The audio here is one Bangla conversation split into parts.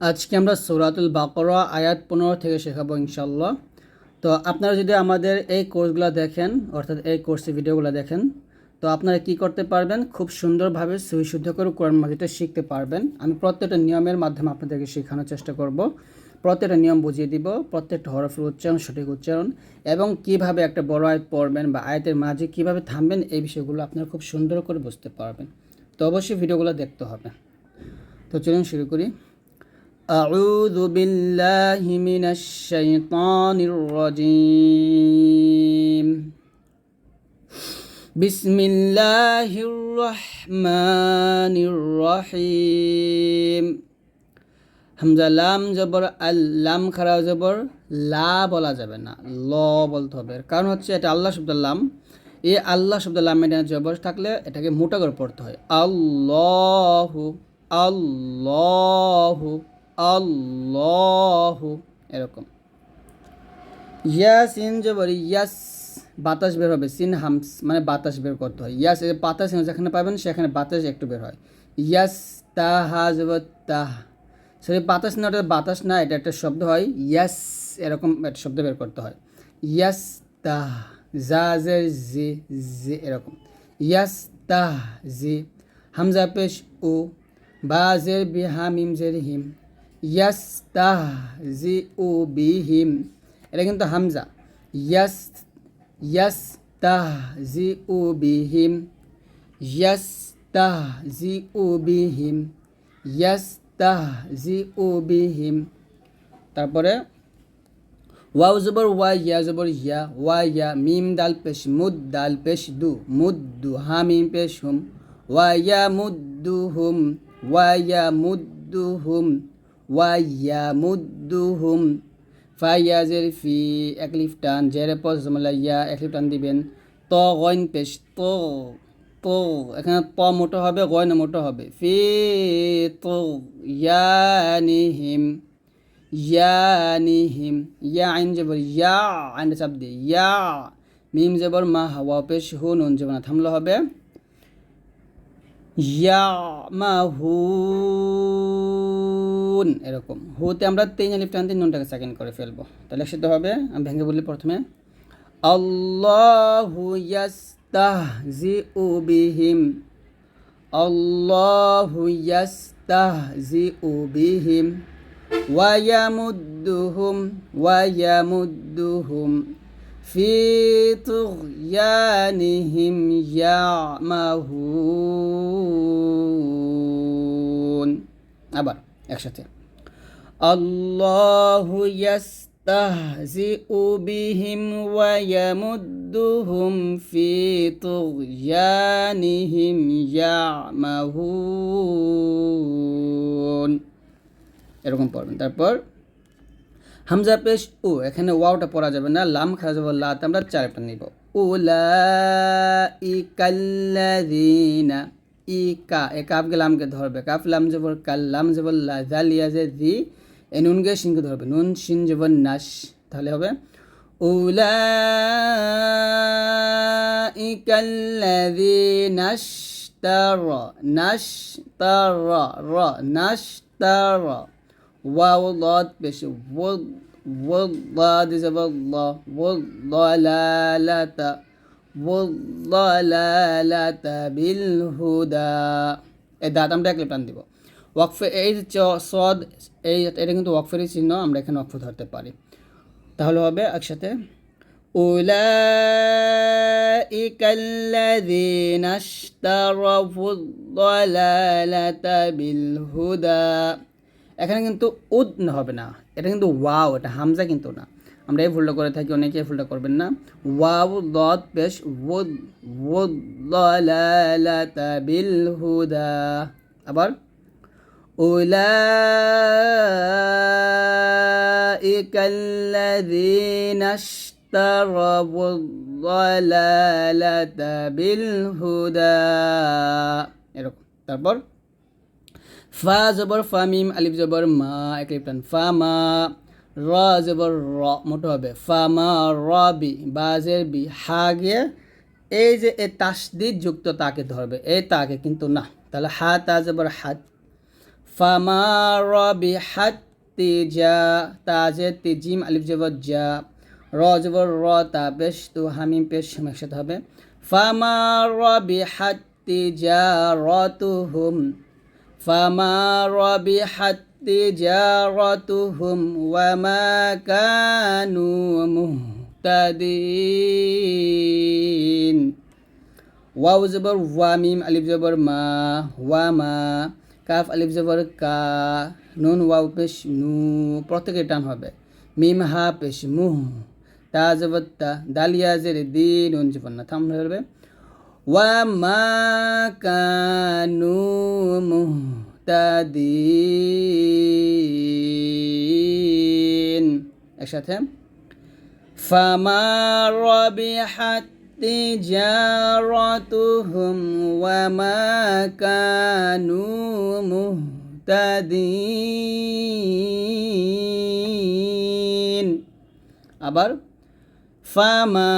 আজকে আমরা সৌরাতুল বাকরা আয়াত পনেরো থেকে শেখাবো ইনশাল্লাহ তো আপনারা যদি আমাদের এই কোর্সগুলো দেখেন, অর্থাৎ এই কোর্সের ভিডিওগুলো দেখেন, তো আপনারা কি করতে পারবেন? খুব সুন্দরভাবে সুবিশুদ্ধ করে কোরআন মাজিদটা শিখতে পারবেন। আমি প্রত্যেকটা নিয়মের মাধ্যমে আপনাদেরকে শেখানোর চেষ্টা করব। প্রত্যেকটা নিয়ম বুঝিয়ে দিব, প্রত্যেকটা হরফের উচ্চারণ, সঠিক উচ্চারণ, এবং কীভাবে একটা বড় আয়াত পড়বেন বা আয়াতের মাঝে কীভাবে থামবেন, এই বিষয়গুলো আপনারা খুব সুন্দর করে বুঝতে পারবেন। তো অবশ্যই ভিডিওগুলো দেখতে হবে। তো চলুন শুরু করি। أعوذ بالله من الشيطان الرجيم بسم الله الرحمن الرحيم হামজা লাম জবর আল লাম খারা জবর লা বলা যাবে না ল বলতে হবে এর কারণ হচ্ছে এটা আল্লাহ শব্দ লাম এই আল্লাহ শব্দ লাম এটা জবর থাকলে এটাকে মোটা করে পড়তে হয় আল্লাহু আল্লাহু আল্লাহু, এরকম। ইয়া সিন জবর ইয়াস, বাতাস বের হবে, সিন হামস মানে বাতাস বের করতে হয়। ইয়াস বাতাস যেখানে পাবেন, সেখানে বাতাস একটু বের হয়। ইয়াস, তাহা তাহ। সরি, বাতাস না ওটা বাতাস না, এটা একটা শব্দ হয়। ইয়াস, এরকম একটা শব্দ বের করতে হয়। ইয়াস, তাহ, জা জের জি জি, এরকম। ইয়াস, তাহ, জি, হামজা, পেশ, ও, বা, জের, বি, হা, মিম, জের, হিম। ইয়াস তাহ জি ও বি হিম এটা কিন্তু হামজা। ইয়াস ইয়াস তাহ জি ও বি হিম ইয়াস তাহ জি ও বি হিম ইয়াস তাহ জি ও বি হিম তারপরে ওয়াও জবর ওয়া ইয়া জবর ইয়া, ওয়া ইয়া, মিম দাল পেশ, মুদ দাল পেশ, দু মুদ্দু হা, মিম পেশ, হুম। ওয়া ইয়া মুদ্দু হুম। ওয়া ইয়া মুদ্দু হুম। ওয়া ইয়া মুদ্দু হুম ফাইয়াজের ফি এক লিফ টান জেরে পজ ইয়া এক টান দিবেন। ত গইন পেশ তো তো এখানে ত মোটো হবে, গয়ন মোটো হবে। ফি তো ইয়ানিহিম ইয়ানিহিম ইয়া আইন জবর ইয়া আইন দিয়ে, ইয়া, মিম জবর মা হাওয়া পেশ হু নুন জবর না থামলে হবে। ইয়া মা হুন এরকম হুতে আমরা তিন আলিফ টানতে নুনটাকে সেকেন্ড করে ফেলবো তাহলে সেটা হবে আমি ভেঙে বলি প্রথমে আল্লাহু ইয়াস্তাহজিউ বিহিম আল্লাহু ইয়াস্তাহজিউ বিহিম ويمدهم ويمدهم في طغيانهم يعمهون আবার একসাথে। আল্লাহ ইয়াস্তাহজিউ বিহিম ওয়ায়ামুদ্দুহুম ফি তুগয়ানিহিম ইয়ামাহুন। এরকম পড়বেন। তারপর হামজা পেশ ও এখানে ওয়াওটা পড়া যাবে না, লাম খাওয়া যাবে লাতে, আমরা চারটা নিব। উলা ই কাল্লাদিনা ই কা এ কাফকে লামকে ধরবে কাফ লাম জবর কাল লাম জবর লা জালিয়া যে দি এ নুনকে শিনকে ধরবে নুন শিন জবর নাস তাহলে হবে উলা ই কাল্লাদিনা নাশতার নাশতার র নাশতার واو ضاد بش وض والضاد زبر الله والضلالة والضلالة بالهدى এই দাঁত আমরা এক টান দিব ওয়াকফে এই যে চ- সদ এই এটা কিন্তু ওয়াকফেরই চিহ্ন আমরা এখানে ওয়াকফ ধরতে পারি তাহলে হবে একসাথে أولئك الذين اشتروا الضلالة بالهدى এখানে কিন্তু উদ হবে না এটা কিন্তু ওয়াও এটা হামজা কিন্তু না আমরা এই ভুলটা করে থাকি অনেকে এই ভুলটা করবেন না ওয়াও দত পেশ ওদ ওদ লালাতা বিল হুদা আবার أولئك الذين اشتروا الضلالة بالهدى এরকম তারপর ফা জবর ফা মিম আলিফ জবর মা এক লিফ টান ফা মা র জবর র, মোটো হবে। ফা মা র বি বাজের বি হা গিয়ে এই যে এ তাসদিদ যুক্ত তাকে ধরবে এই তাকে কিন্তু না। তাহলে হা তা হাত। ফামা রবিহাত তেজা তাজে তেজিম আলিফ জবর যা র জবর র, তা পেশ তো হামিম পেশ একসাথে হবে। ফামা রবিহাত তেজা রতুহুম। ফামা রবিহাত تجارتهم وما كانوا مهتدين ওয়াও জবর ওয়া মিম আলিফ জবর মা ওয়া মা কাফ আলিফ জবর কা নুন ওয়াও পেশ নু প্রত্যেকে টান হবে মিম হা পেশ মুহ তা জবর তা দালিয়া জের দি নুন জবর না থাম হবে ওয়া মা কানু মুহতাদিন একসাথে ফামা রবিহাত تجارتهم وما كانوا মুহতাদিন আবার ফামা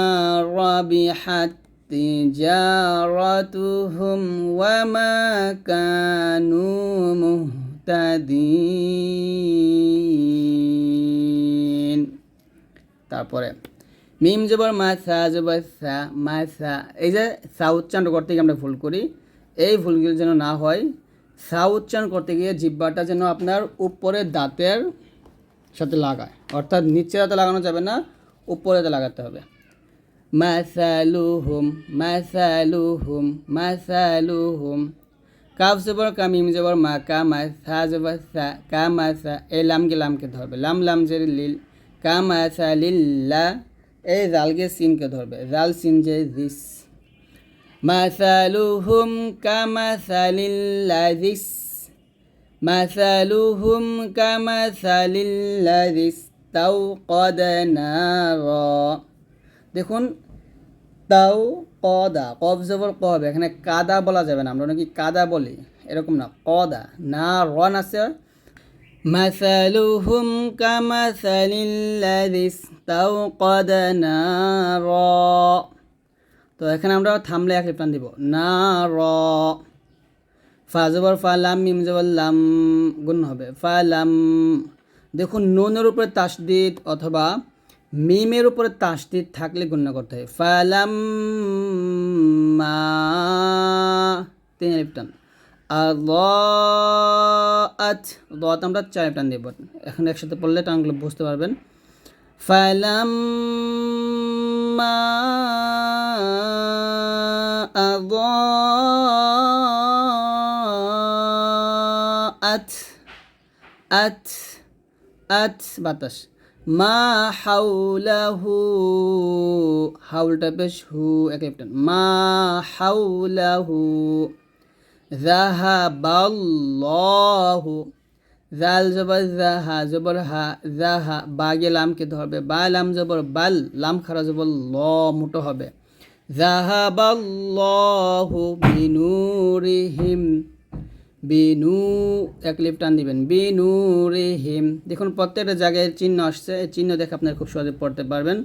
রবিহাত تجارتهم وما كانوا মুহতাদিন তারপরে মিম জবর মা সা জবর সা মা সা এই যে সা উচ্চারণ করতে গিয়ে আমরা ভুল করি এই ভুলগুলো যেন না হয় সা উচ্চারণ করতে গিয়ে জিব্বাটা যেন আপনার উপরের দাঁতের সাথে লাগায় অর্থাৎ নিচে দাঁতে লাগানো যাবে না উপরেতে লাগাতে হবে মাসালুহুম মাসালুহুম মাসালুহুম। কাফ জবর কা মিম জবর, মা, কা, মা, সা জবর, সা, কা, মা, সা, এই লামকে লামকে ধরবে। লাম লাম জের লিল, কা, মা, সা লিল্লা এই জালকে সিনকে ধরবে। জাল, সিন যে দিস মাসালুহুম, কা মাসালিল্লাযিস মাসালুহুম, কা মাসালিল্লাযিস তাওকাদ নারা দেখুন তাও কদা কব জবর কব এখানে কাদা বলা যাবে না আমরা নাকি কাদা বলি এরকম না কদা না রন আছে مثلهم كمثل الذي استوقد نارا তো এখানে আমরা থামলে এক লিপ্টান দিব না র ফা জবর ফালাম মিম জবর লাম গুণ হবে ফালাম দেখুন নুনের উপরে তাসদিদ অথবা মিমের উপরে তাসদিদ থাকলে গুণ্য করতে হয়। ফালাম তিন লিপ্টান আর আত দত আমরা চার টান দেব এখন একসাথে পড়লে টানগুলো বুঝতে পারবেন। ফালাম আত আত আত, বাতাস। মা হাউলাহু হাউলটা বেশ হু, এক মা হাউলাহু জাহাবাল্লাহু জাল জবর জাহা জবর হা জাহা বাগে লামকে ধরবে। বা লাম জবর বাল, লাম খারা জবর ল মুটো হবে। জাহাবাল্লাহু বিনুরিহিম বেনু, এক লিপটান দিবেন। বেনু রেহিম। দেখুন, প্রত্যেকটা জায়গায় চিহ্ন আসছে। এই চিহ্ন দেখে আপনার খুব সহজে পড়তে পারবেন।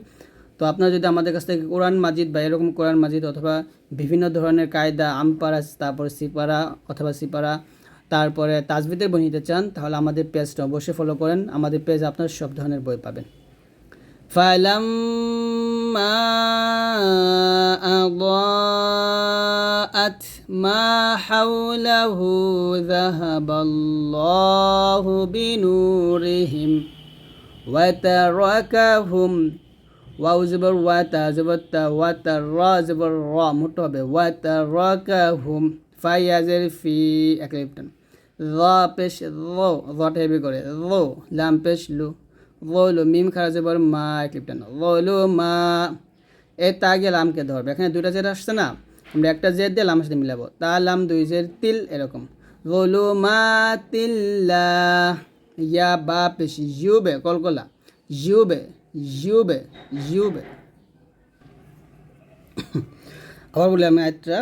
তো আপনারা যদি আমাদের কাছ থেকে কোরআন মাজিদ বা এরকম কোরআন মাজিদ অথবা বিভিন্ন ধরনের কায়দা আমপারা তারপরে সিপারা অথবা সিপারা, তারপরে তাজবিদের বই নিতে চান, তাহলে আমাদের পেজটা অবশ্যই ফলো করেন। আমাদের পেজ আপনার সব ধরনের বই পাবেন। ফাইলাম মা أضاءت ما حوله ذهب الله بنورهم وتركهم ওয়াউ জবর ওয়া তা জবর তা ওয়া তা র জবর র মোটো হবে ওয়া তা র কা হুম ফাই আজের ফি এক লিপটন র পেশ রো রটা হেবি করে রো লাম পেশ লু রোলো মিম খারা জবর মা এক লিপটন রোলো মা এ তা গিয়ে লামকে ধরবে এখানে দুইটা জেড আসছে না আমরা একটা জেড দিয়ে লামের সাথে মিলাবো তা লাম দুই জেড তিল এরকম রোলো মা তিল্লা ইয়া বা পেশ ইউবে কলকলা ইউবে জিউবে জিউবে আবার বলি আমি আয়টা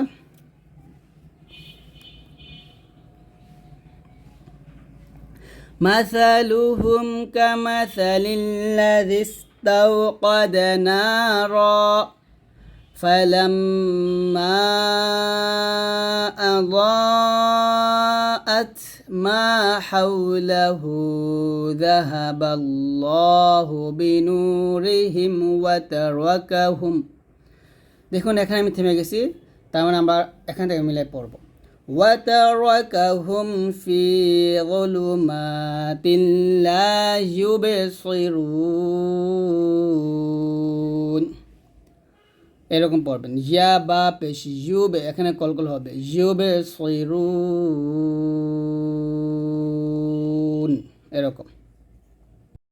مثلهم كمثل الذي استوقد نارا فلما أضاءت ما حوله ذهب الله بنورهم وتركهم দেখুন এখানে আমি থেমে গেছি তার মানে আমরা এখান থেকে মিলে পড়ব وتركهم في ظلمات لا يبصرون এরকম পড়বেন। ইয়া বা পেশি ইউবে এখানে কলকল হবে। ইউবে সৈরুন এরকম।